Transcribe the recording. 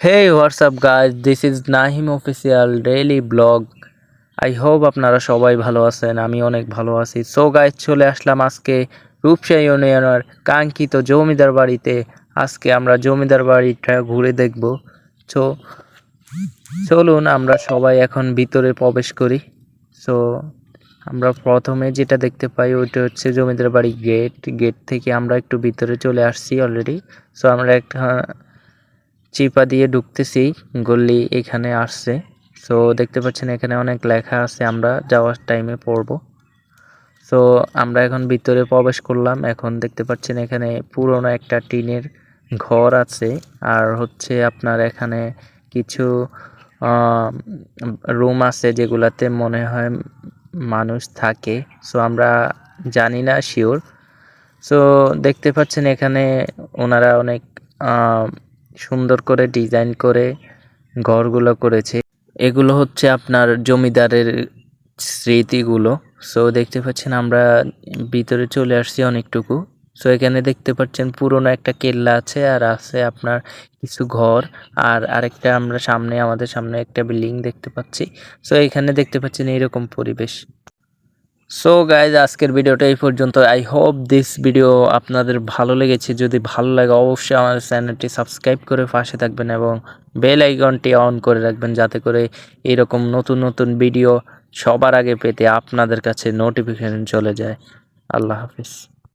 What's up, guys? This is Nahim official daily blog. I hope আপনারা সবাই ভালো আছেন, আমি অনেক ভালো আছি। সো গাইজ চলে আসলাম আজকে রূপসা ইউনিয়নের কাঙ্ক্ষিত জমিদার বাড়িতে। আজকে আমরা জমিদার বাড়িটা ঘুরে দেখব। সো চলুন আমরা সবাই এখন ভিতরে প্রবেশ করি। সো আমরা প্রথমে যেটা দেখতে পাই, ওইটা হচ্ছে জমিদার বাড়ি গেট গেট থেকে আমরা একটু ভিতরে চলে আসছি অলরেডি সো আমরা একটা চিপা দিয়ে ঢুকতেছি গল্লি এখানে আসছে। সো দেখতে পাচ্ছেন এখানে অনেক লেখা আছে, আমরা যাওয়ার টাইমে পড়ব। সো আমরা এখন ভিতরে প্রবেশ করলাম। এখন দেখতে পাচ্ছেন এখানে পুরনো একটা টিনের ঘর আছে। আর হচ্ছে আপনার এখানে কিছু রুম আছে যেগুলাতে মনে হয় মানুষ থাকে। সো আমরা জানি না শিওর সো দেখতে পাচ্ছেন এখানে ওনারা অনেক সুন্দর করে ডিজাইন করে ঘরগুলো করেছে। এগুলো হচ্ছে আপনার জমিদারের স্মৃতিগুলো। সো দেখতে পাচ্ছেন আমরা ভিতরে চলে আসছি অনেকটুকু। সো এখানে দেখতে পাচ্ছেন পুরনো একটা কেল্লা আছে আর আছে আপনার কিছু ঘর আর আরেকটা আমরা সামনে, আমাদের সামনে একটা বিল্ডিং দেখতে পাচ্ছি। সো এখানে দেখতে পাচ্ছেন এইরকম পরিবেশ। সো গাইজ আজকের ভিডিওটা এই পর্যন্ত। আই হোপ দিস ভিডিও আপনাদের ভালো লেগেছে। যদি ভালো লাগে, অবশ্যই আমার চ্যানেলটি সাবস্ক্রাইব করে পাশে থাকবেন এবং বেল আইকনটি অন করে রাখবেন যাতে করে এরকম নতুন নতুন ভিডিও সবার আগে পেতে আপনাদের কাছে নোটিফিকেশন চলে যায়। আল্লাহ হাফিজ।